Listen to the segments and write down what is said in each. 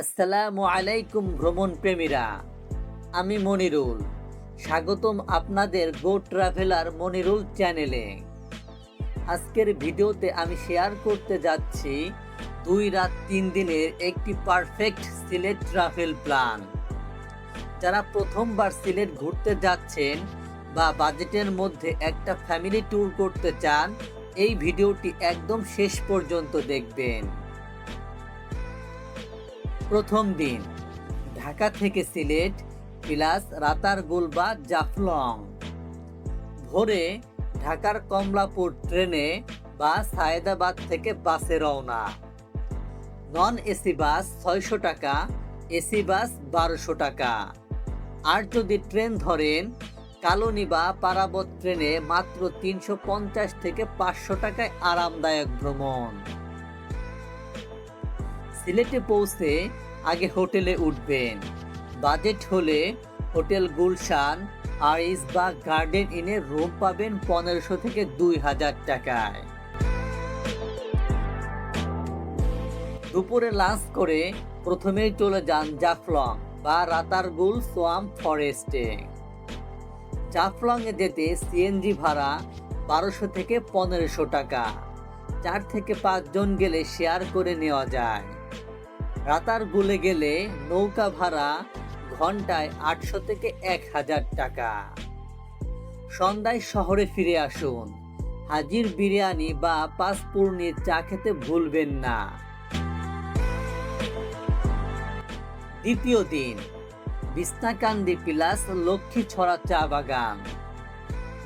আসসালামু আলাইকুম ভ্রমণ প্রেমীরা। আমি মনিরুল। স্বাগতম আপনাদের গো ট্রাভেলার মনিরুল চ্যানেলে। আজকের ভিডিওতে আমি শেয়ার করতে যাচ্ছি দুই রাত তিন দিনের একটি পারফেক্ট সিলেট ট্রাভেল প্ল্যান যারা প্রথমবার সিলেট ঘুরতে যাচ্ছেন বা বাজেটের মধ্যে একটা ফ্যামিলি ট্যুর করতে চান, এই ভিডিওটি একদম শেষ পর্যন্ত দেখবেন। প্রথম দিন। ঢাকা থেকে সিলেট প্লাস রাতারগুল বা জাফলং। ভোরে ঢাকার কমলাপুর ট্রেনে বা সায়েদাবাদ থেকে বাসে রওনা। নন এসি বাস ছয়শো টাকা, এসি বাস বারোশো টাকা। আর যদি ট্রেন ধরেন, কালনী বা পারাবত ট্রেনে মাত্র তিনশো পঞ্চাশ থেকে পাঁচশো টাকায় আরামদায়ক ভ্রমণ। সিলেটে পৌঁছে আগে হোটেলে উঠবেন। বাজেট হলে হোটেল গুলশান আরিস বা গার্ডেন ইনে রুম পাবেন পনেরোশো থেকে দুই হাজার টাকায়। দুপুরে লাঞ্চ করে প্রথমেই চলে যান জাফলং বা রাতারগুল সোয়াম ফরেস্টে। জাফলংয়ে যেতে সিএনজি ভাড়া বারোশো থেকে পনেরোশো টাকা। চার থেকে পাঁচজন গেলে শেয়ার করে নেওয়া যায়। রাতার গুলে গেলে নৌকা ভাড়া ঘন্টায় আটশো থেকে এক হাজার টাকা। সন্ধ্যায় শহরে ফিরে আসুন। হাজির বিরিয়ানি বা পাঁচপূর্ণির চা খেতে ভুলবেন না। দ্বিতীয় দিন, বিস্তাকান্দি প্লাস লক্ষ্মী ছড়া চা বাগান।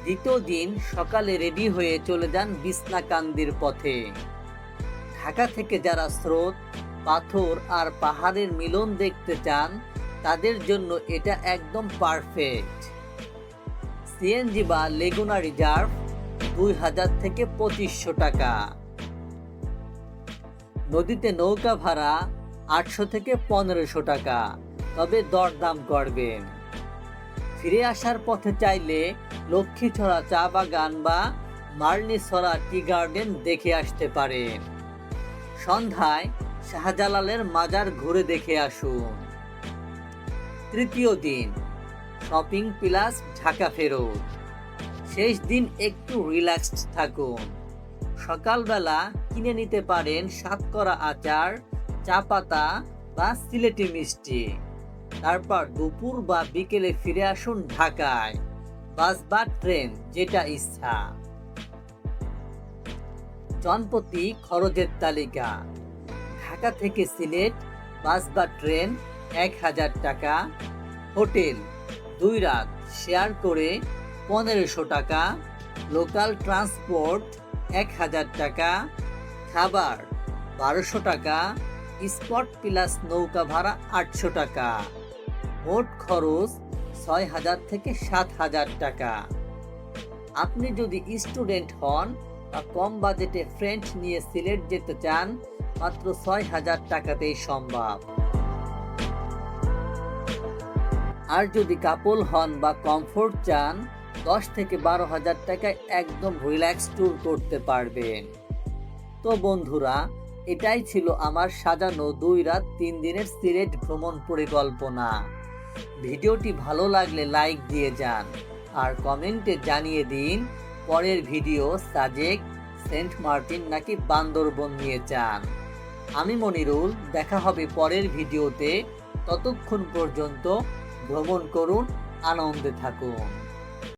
দ্বিতীয় দিন সকালে রেডি হয়ে চলে যান বিছনাকান্দির পথে। ঢাকা থেকে যারা স্রোত, পাথর আর পাহাড়ের মিলন দেখতে চান, তাদের জন্য এটা একদম পারফেক্ট। সিএনজি বা লেগুনা রিজার্ভ দুই হাজার থেকে পঁচিশশো টাকা। নদীতে নৌকা ভাড়া আটশো থেকে পনেরোশো টাকা, তবে দরদাম করবেন। ফিরে আসার পথে চাইলে লক্ষ্মীছড়া চা বাগান বা মার্নিছড়া টি গার্ডেন দেখে আসতে পারেন সন্ধ্যায় শাহজালালের মাজার ঘুরে দেখে আসুন। তৃতীয় দিন, শপিং প্লাস ঢাকা ফেরত। শেষ দিন একটু রিল্যাক্সড থাকুন। সকালবেলা কিনে নিতে পারেন সাতকরা আচার, চা পাতা বা সিলেটি মিষ্টি। তারপর দুপুর বা বিকেলে ফিরে আসুন ঢাকায়। বাস বা ট্রেন, যেটা ইচ্ছা। জনপ্রতি খরচের তালিকা। ঢাকা থেকে সিলেট, বাস বা ট্রেন, এক হাজার টাকা। হোটেল, দুই রাত, শেয়ার করে পনেরোশো টাকা। লোকাল ট্রান্সপোর্ট, এক হাজার টাকা। খাবার, বারোশো টাকা। স্পট প্লাস নৌকা ভাড়া আটশো টাকা। মোট খরচ ছয় হাজার থেকে সাত হাজার টাকা। আপনি যদি স্টুডেন্ট হন বা কম বাজেটে ফ্রেন্ড নিয়ে সিলেট যেতে চান, মাত্র ছয় হাজার টাকাতেই সম্ভব। আর যদি কাপল হন বা কমফোর্ট চান, দশ থেকে বারো হাজার টাকায় একদম রিল্যাক্স ট্যুর করতে পারবেন। তো বন্ধুরা, এটাই ছিল আমার সাজানো দুই রাত তিন দিনের সিলেট ভ্রমণ পরিকল্পনা। ভিডিওটি ভালো লাগলে লাইক দিয়ে যান আর কমেন্টে জানিয়ে দিন পরের ভিডিও সাজেক সেন্ট মার্টিন নাকি বান্দরবন নিয়ে চান আমি মনিরুল, দেখা হবে পরের ভিডিওতে। ততক্ষণ পর্যন্ত ভ্রমণ করুন, আনন্দে থাকুন।